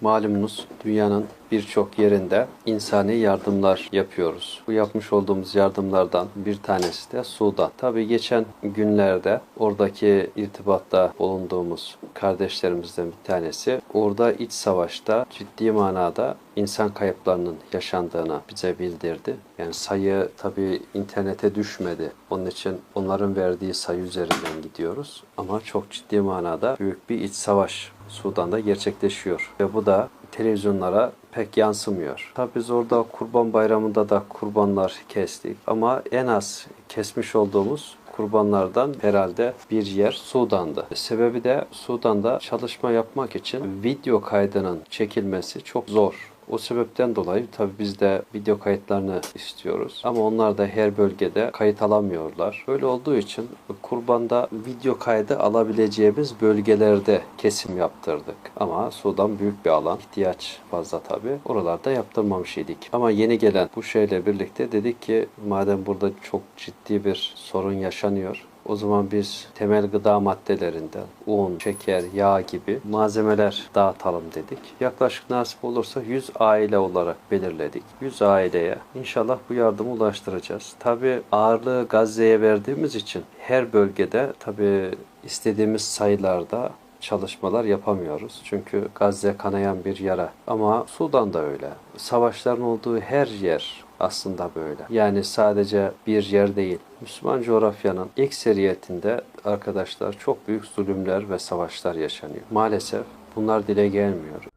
malumunuz dünyanın birçok yerinde insani yardımlar yapıyoruz. Bu yapmış olduğumuz yardımlardan bir tanesi de Sudan. Tabii geçen günlerde oradaki irtibatta bulunduğumuz kardeşlerimizden bir tanesi orada iç savaşta ciddi manada insan kayıplarının yaşandığını bize bildirdi. Yani sayı tabii internete düşmedi. Onun için onların verdiği sayı üzerinden gidiyoruz. Ama çok ciddi manada büyük bir iç savaş Sudan'da gerçekleşiyor. Ve bu da televizyonlara pek yansımıyor. Tabii biz orada Kurban Bayramı'nda da kurbanlar kestik. Ama en az kesmiş olduğumuz kurbanlardan herhalde bir yer Sudan'dı. Sebebi de Sudan'da çalışma yapmak için video kaydının çekilmesi çok zor. O sebepten dolayı tabii biz de video kayıtlarını istiyoruz. Ama onlar da her bölgede kayıt alamıyorlar. Böyle olduğu için kurbanda video kaydı alabileceğimiz bölgelerde kesim yaptırdık. Ama Sudan büyük bir alan. ihtiyaç fazla tabii. Oralarda yaptırmamış idik. Ama yeni gelen bu şeyle birlikte dedik ki madem burada çok ciddi bir sorun yaşanıyor. O zaman biz temel gıda maddelerinden un, şeker, yağ gibi malzemeler dağıtalım dedik. Yaklaşık nasip olursa 100 aile olarak belirledik. 100 aileye inşallah bu yardımı ulaştıracağız. Tabi ağırlığı Gazze'ye verdiğimiz için her bölgede tabi istediğimiz sayılarda çalışmalar yapamıyoruz. Çünkü Gazze kanayan bir yara. Ama Sudan da öyle. Savaşların olduğu her yer aslında böyle. Yani sadece bir yer değil. Müslüman coğrafyanın ekseriyetinde arkadaşlar çok büyük zulümler ve savaşlar yaşanıyor. Maalesef bunlar dile gelmiyor.